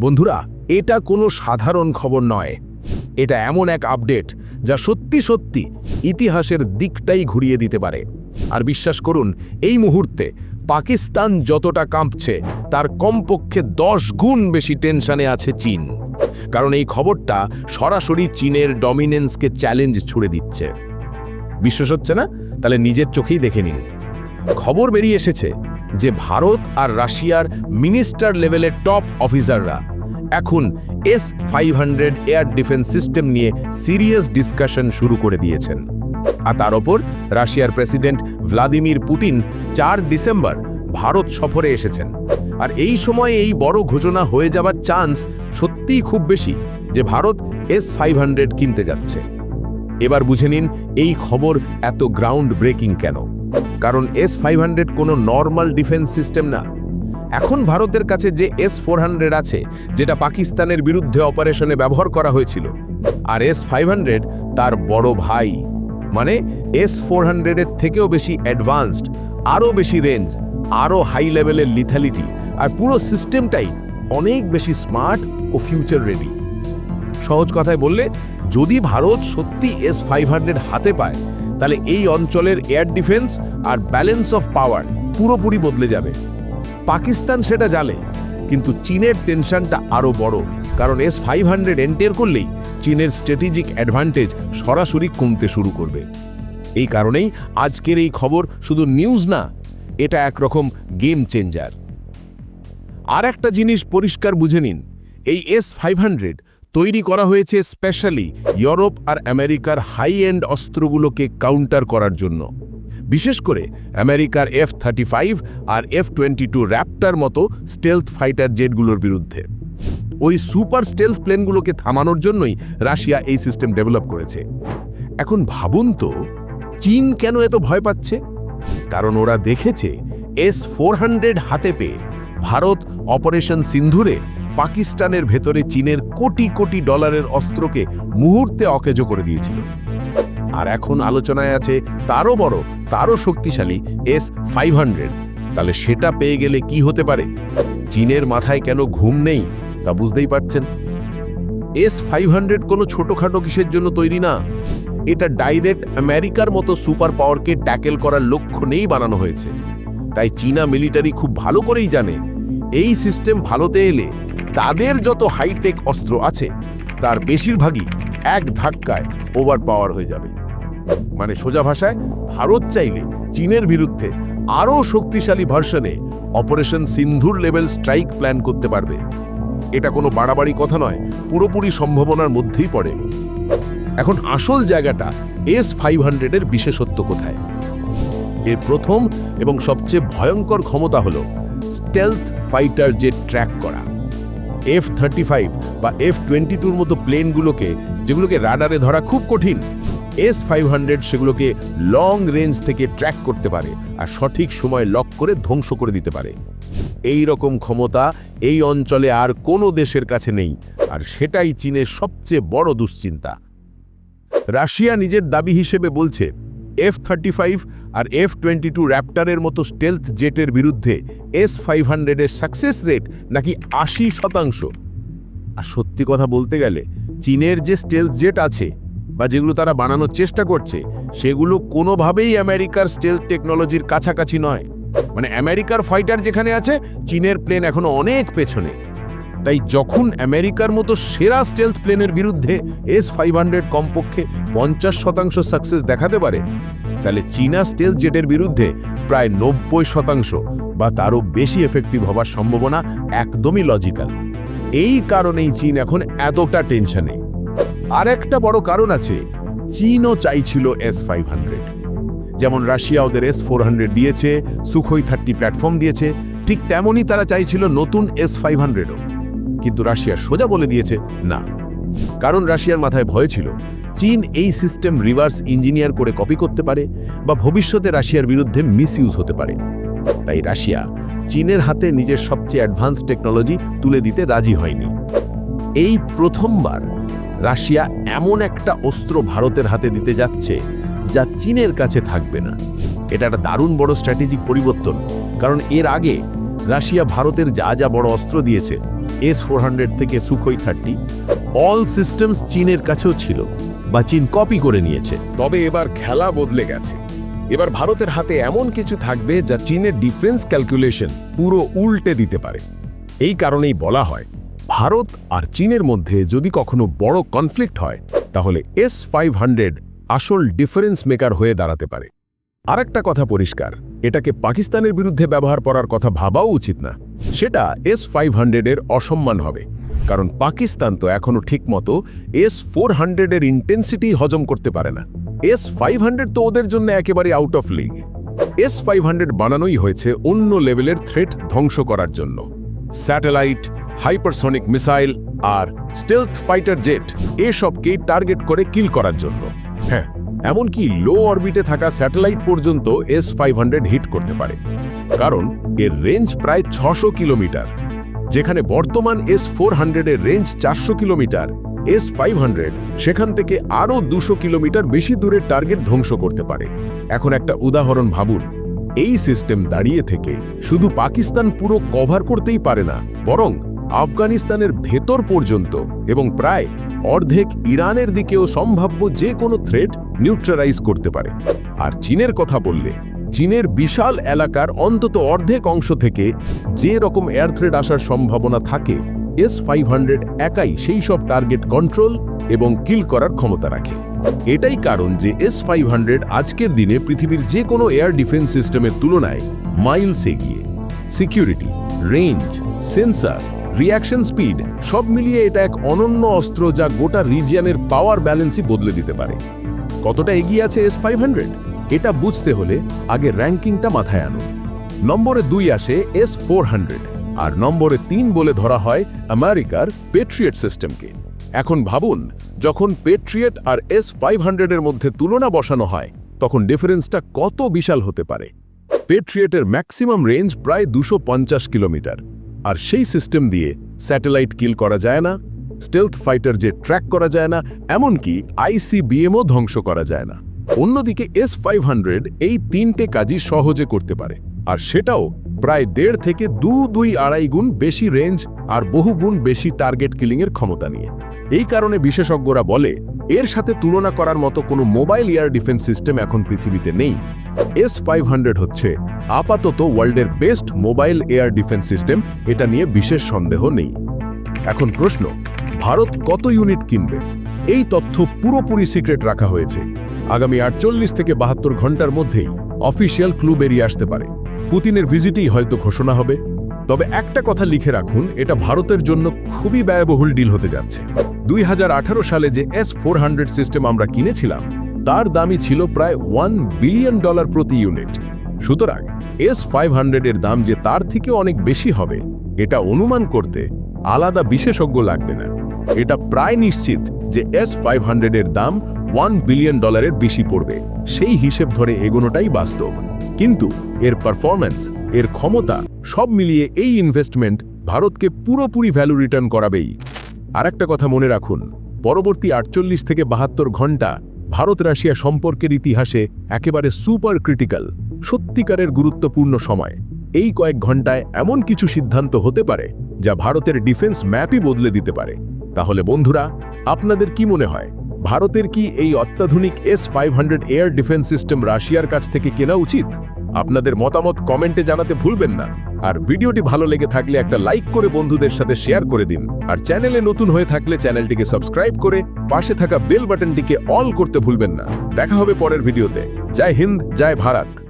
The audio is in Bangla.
বন্ধুরা, এটা কোনো সাধারণ খবর নয়। এটা এমন এক আপডেট যা সত্যি সত্যি ইতিহাসের দিকটাই ঘুরিয়ে দিতে পারে। আর বিশ্বাস করুন, এই মুহূর্তে পাকিস্তান যতটা কাঁপছে, তার কমপক্ষে দশ গুণ বেশি টেনশানে আছে চীন। কারণ এই খবরটা সরাসরি চীনের ডমিনেন্সকে চ্যালেঞ্জ ছুড়ে দিচ্ছে। বিশ্বাস হচ্ছে না? তাহলে নিজের চোখেই দেখে নিন। খবর বেরিয়ে এসেছে যে ভারত আর রাশিয়ার মিনিস্টার লেভেলের টপ অফিসাররা এখন S five hundred air defence system নিয়ে সিরিয়াস ডিসকাশন শুরু করে দিয়েছেন। আর তার ওপর রাশিয়ার প্রেসিডেন্ট ভ্লাদিমির পুতিন চার ডিসেম্বর ভারত সফরে এসেছেন। আর এই সময়ে এই বড় ঘোষণা হয়ে যাবার চান্স সত্যিই খুব বেশি যে ভারত এস ফাইভ কিনতে যাচ্ছে। এবার বুঝে নিন এই খবর এত গ্রাউন্ড ব্রেকিং কেন? কারণ এস ফাইভ হান্ড্রেড কোনো নর্মাল ডিফেন্স সিস্টেম না। এখন ভারতের কাছে যে এস ফোর হান্ড্রেড আছে, যেটা পাকিস্তানের বিরুদ্ধে অপারেশনে ব্যবহার করা হয়েছিল, আর এস ফাইভ হান্ড্রেড তার বড় ভাই। মানে এস ফোর হান্ড্রেডের থেকেও বেশি অ্যাডভান্সড আরও বেশি রেঞ্জ আরও হাই লেভেলের লিথালিটি আর পুরো সিস্টেমটাই অনেক বেশি স্মার্ট ও ফিউচার রেডি সহজ কথায় বললে, যদি ভারত সত্যি এস ফাইভ হান্ড্রেড হাতে পায় তাহলে এই অঞ্চলের এয়ার ডিফেন্স আর ব্যালেন্স অফ পাওয়ার পুরোপুরি বদলে যাবে। পাকিস্তান সেটা জানে, কিন্তু চীনের টেনশনটা আরও বড়, কারণ এস ফাইভ হান্ড্রেড এন্টার করলেই চীনের স্ট্র্যাটেজিক অ্যাডভান্টেজ সরাসরি কমতে শুরু করবে। এই কারণেই আজকের এই খবর শুধু নিউজ না, এটা একরকম গেম চেঞ্জার আর একটা জিনিস পরিষ্কার বুঝে নিন, এই এস ফাইভ হান্ড্রেড তৈরি করা হয়েছে স্পেশালি ইউরোপ আর আমেরিকার হাই এন্ড অস্ত্রগুলোকে কাউন্টার করার জন্য। বিশেষ করে আমেরিকার এফ থার্টি ফাইভ আর এফ টোয়েন্টি টু র্যাপটার মতো স্টেলথ ফাইটার জেটগুলোর বিরুদ্ধে। ওই সুপার স্টেলথ প্লেনগুলোকে থামানোর জন্যই রাশিয়া এই সিস্টেম ডেভেলপ করেছে। এখন ভাবুন তো, চীন কেন এত ভয় পাচ্ছে? কারণ ওরা দেখেছে এস ফোর হাতে পেয়ে ভারত অপারেশন সিন্ধুরে পাকিস্তানের ভেতরে চীনের কোটি কোটি ডলারের অস্ত্রকে মুহূর্তে অকেজো করে দিয়েছিল। আর এখন আলোচনায় আছে তারও বড়, তারও শক্তিশালী এস ফাইভ তাহলে সেটা পেয়ে গেলে কি হতে পারে? চীনের মাথায় কেন ঘুম নেই, তা বুঝতেই পারছেন? এস ফাইভ হান্ড্রেড কোনো ছোটোখাটো কিসের জন্য তৈরি না। এটা ডাইরেক্ট আমেরিকার মতো সুপার পাওয়ারকে ট্যাকেল করার লক্ষ্য নেই বানানো হয়েছে। তাই চীনা মিলিটারি খুব ভালো করেই জানে, এই সিস্টেম ভালোতে এলে তাদের যত হাইটেক অস্ত্র আছে, তার বেশিরভাগই এক ধাক্কায় ওভার পাওয়ার হয়ে যাবে। মানে সোজা ভাষায়, ভারত চাইলে চীনের বিরুদ্ধে আরও শক্তিশালী ভার্সনে operation Sindoor level strike plan করতে পারবে। এটা কোনো বাড়াবাড়ি কথা নয়, পুরোপুরি সম্ভাবনার মধ্যেই পড়ে। এখন আসল জায়গাটা এস ফাইভ হান্ড্রেডের বিশেষত্ব কোথায়? এর প্রথম এবং সবচেয়ে ভয়ঙ্কর ক্ষমতা হল স্টেলথ ফাইটার জেট ট্র্যাক করা। এফ থার্টি ফাইভ বা এফ টোয়েন্টি টুর মতো প্লেনগুলোকে যেগুলোকে রাডারে ধরা খুব কঠিন এস ফাইভ হান্ড্রেড সেগুলোকে লং রেঞ্জ থেকে ট্র্যাক করতে পারে আর সঠিক সময় লক করে ধ্বংস করে দিতে পারে। এই রকম ক্ষমতা এই অঞ্চলে আর কোনো দেশের কাছে নেই আর সেটাই চীনের সবচেয়ে বড় দুশ্চিন্তা। রাশিয়া নিজের দাবি হিসেবে বলছে এফ থার্টি ফাইভ আর এফ টোয়েন্টি টু র্যাপটারের মতো স্টেলথ জেটের বিরুদ্ধে এস ফাইভ হান্ড্রেডের সাকসেস রেট নাকি আশি শতাংশ? আর সত্যি কথা বলতে গেলে, চীনের যে স্টেলথ জেট আছে বা যেগুলো তারা বানানোর চেষ্টা করছে, সেগুলো কোনোভাবেই আমেরিকার স্টেলথ টেকনোলজির কাছাকাছি নয়। মানে আমেরিকার ফাইটার যেখানে আছে, চীনের প্লেন এখনও অনেক পেছনে। তাই যখন আমেরিকার মতো সেরা স্টেলথ প্লেনের বিরুদ্ধে এস ফাইভ হান্ড্রেড কমপক্ষে পঞ্চাশ শতাংশ সাকসেস দেখাতে পারে, তাহলে চীনা স্টেলথ জেটের বিরুদ্ধে প্রায় নব্বই শতাংশ বা তারও বেশি এফেক্টিভ হবার সম্ভাবনা একদমই লজিক্যাল এই কারণেই চীন এখন এতটা টেনশনে আর একটা বড় কারণ আছে, চীনও চাইছিল এস ফাইভ হান্ড্রেড যেমন রাশিয়া ওদের এস ফোর হান্ড্রেড দিয়েছে, সুখই থার্টি প্ল্যাটফর্ম দিয়েছে, ঠিক তেমনই তারা চাইছিল নতুন এস ফাইভ হান্ড্রেডও কিন্তু রাশিয়া সোজা বলে দিয়েছে না। কারণ রাশিয়ার মাথায় ভয় ছিল, চীন এই সিস্টেম রিভার্স ইঞ্জিনিয়ার করে কপি করতে পারে বা ভবিষ্যতে রাশিয়ার বিরুদ্ধে মিসইউজ হতে পারে। তাই রাশিয়া চীনের হাতে নিজের সবচেয়ে অ্যাডভান্স টেকনোলজি তুলে দিতে রাজি হয়নি। এই প্রথমবার রাশিয়া এমন একটা অস্ত্র ভারতের হাতে দিতে যাচ্ছে যা চীনের কাছে থাকবে না। এটা একটা দারুণ বড় স্ট্র্যাটেজিক পরিবর্তন, কারণ এর আগে রাশিয়া ভারতের যা যা বড় অস্ত্র দিয়েছে এস ফোর হান্ড্রেড থেকে সুখই থার্টি অল সিস্টেমস চীনের কাছেও ছিল বা চীন কপি করে নিয়েছে। তবে এবার খেলা বদলে গেছে। এবার ভারতের হাতে এমন কিছু থাকবে যা চীনের ডিফেন্স ক্যালকুলেশন পুরো উল্টে দিতে পারে। এই কারণেই বলা হয়, ভারত আর চীনের মধ্যে যদি কখনো বড় কনফ্লিক্ট হয়, তাহলে এস ফাইভ হান্ড্রেড আসল ডিফারেন্স মেকার হয়ে দাঁড়াতে পারে। আরেকটা কথা পরিষ্কার, এটাকে পাকিস্তানের বিরুদ্ধে ব্যবহার করার কথা ভাবাও উচিত না। সেটা এস ফাইভ হান্ড্রেডের অসম্মান হবে। কারণ পাকিস্তান তো এখনও ঠিকমতো এস ফোর হান্ড্রেডের ইন্টেন্সিটি হজম করতে পারে না। এস ফাইভ হান্ড্রেড তো ওদের জন্য একেবারে out of league S five hundred বানানোই হয়েছে অন্য লেভেলের থ্রেট ধ্বংস করার জন্য। স্যাটেলাইট হাইপারসনিক মিসাইল আর স্টেলথ ফাইটার জেট এসবকেই টার্গেট করে কিল করার জন্য। হ্যাঁ এমনকি লো অরবিটে থাকা স্যাটেলাইট পর্যন্ত এস ফাইভ হান্ড্রেড হিট করতে পারে। কারণ এর রেঞ্জ প্রায় ছশো কিলোমিটার, যেখানে বর্তমান এস ফোর হান্ড্রেডের রেঞ্জ চারশো কিলোমিটার এস ফাইভ হান্ড্রেড সেখান থেকে আরও দুশো কিলোমিটার বেশি দূরের টার্গেট ধ্বংস করতে পারে। এখন একটা উদাহরণ ভাবুন, এই সিস্টেম দাঁড়িয়ে থেকে শুধু পাকিস্তান পুরো কভার করতেই পারে না, বরং আফগানিস্তানের ভেতর পর্যন্ত এবং প্রায় অর্ধেক ইরানের দিকেও সম্ভাব্য যে কোনো থ্রেট নিউট্রালাইজ করতে পারে। আর চীনের কথা বললে চীনের বিশাল এলাকার অন্তত অর্ধেক অংশ থেকে যে রকম এয়ার থ্রেট আসার সম্ভাবনা থাকে এস ফাইভ একাই সেই সব টার্গেট কন্ট্রোল এবং কিল করার ক্ষমতা রাখে। এটাই কারণ যে এস ফাইভ আজকের দিনে পৃথিবীর যে কোনো এয়ার ডিফেন্স সিস্টেমের তুলনায় মাইলস এগিয়ে। Security range sensor reaction speed সব মিলিয়ে এটা এক অনন্য অস্ত্র যা গোটা রিজিয়ানের পাওয়ার ব্যালেন্সই বদলে দিতে পারে। কতটা এগিয়ে আছে এস ফাইভ হান্ড্রেড এটা বুঝতে হলে আগে র্যাঙ্কিংটা মাথায় আনো নম্বরে দুই আসে এস ফোর আর নম্বরে তিন বলে ধরা হয় আমেরিকার পেট্রিয়েট সিস্টেমকে এখন ভাবুন, যখন পেট্রিয়েট আর এস ফাইভ হান্ড্রেডের মধ্যে তুলনা বসানো হয়, তখন ডিফারেন্সটা কত বিশাল হতে পারে? পেট্রিয়েটের ম্যাক্সিমাম রেঞ্জ প্রায় দুশো কিলোমিটার। আর সেই সিস্টেম দিয়ে স্যাটেলাইট কিল করা যায় না, স্টেলথ ফাইটার যে ট্র্যাক করা যায় না, এমনকি আইসিবিএমও ধ্বংস করা যায় না। অন্যদিকে এস ফাইভ এই তিনটে কাজই সহজে করতে পারে, আর সেটাও প্রায় দেড় থেকে দু দুই আড়াই গুণ বেশি রেঞ্জ আর বহু গুণ বেশি টার্গেট কিলিংয়ের ক্ষমতা নিয়ে। এই কারণে বিশেষজ্ঞরা বলে, এর সাথে তুলনা করার মতো কোনো মোবাইল এয়ার ডিফেন্স সিস্টেম এখন পৃথিবীতে নেই। এস ফাইভ হচ্ছে আপাতত ওয়ার্ল্ডের best mobile air defence system এটা নিয়ে বিশেষ সন্দেহ নেই। এখন প্রশ্ন, ভারত কত ইউনিট কিনবে? এই তথ্য পুরোপুরি সিক্রেট রাখা হয়েছে। আগামী আটচল্লিশ থেকে বাহাত্তর ঘণ্টার মধ্যেই অফিসিয়াল ক্লু বেরিয়ে আসতে পারে। পুতিনের ভিজিটেই হয়তো ঘোষণা হবে। তবে একটা কথা লিখে রাখুন, এটা ভারতের জন্য খুবই ব্যয়বহুল ডিল হতে যাচ্ছে। দুই হাজার আঠারো সালে যে এস ফোর সিস্টেম আমরা কিনেছিলাম, তার দামই ছিল প্রায় ওয়ান বিলিয়ন ডলার প্রতি ইউনিট। সুতরাং এস ফাইভ হান্ড্রেডের দাম যে তার থেকে অনেক বেশি হবে, এটা অনুমান করতে আলাদা বিশেষজ্ঞ লাগবে না। এটা প্রায় নিশ্চিত যে এস ফাইভ হান্ড্রেডের দাম ওয়ান বিলিয়ন ডলারের বেশি পড়বে। সেই হিসেব ধরে এগোনোটাই বাস্তব। কিন্তু এর পারফরম্যান্স এর ক্ষমতা সব মিলিয়ে এই ইনভেস্টমেন্ট ভারতকে পুরোপুরি ভ্যালু রিটার্ন করাবেই। আর একটা কথা মনে রাখুন, পরবর্তী আটচল্লিশ থেকে বাহাত্তর ঘণ্টা ভারত রাশিয়া সম্পর্কের ইতিহাসে একেবারে সুপার ক্রিটিক্যাল সত্যিকারের গুরুত্বপূর্ণ সময়। এই কয়েক ঘন্টায় এমন কিছু সিদ্ধান্ত হতে পারে, যা ভারতের ডিফেন্স ম্যাপই বদলে দিতে পারে। তাহলে বন্ধুরা, আপনাদের কি মনে হয়, ভারতের কি এই অত্যাধুনিক S five hundred air defence system রাশিয়ার কাছ থেকে কেনা উচিত? আপনাদের মতামত কমেন্টে জানাতে ভুলবেন না। আর ভিডিওটি ভালো লেগে থাকলে একটা লাইক করে বন্ধুদের সাথে শেয়ার করে দিন। আর চ্যানেলে নতুন হয়ে থাকলে চ্যানেলটিকে সাবস্ক্রাইব করে পাশে থাকা বেল বাটনটিকে অল করতে ভুলবেন না। দেখা হবে পরের ভিডিওতে। জয় হিন্দ, জয় ভারত।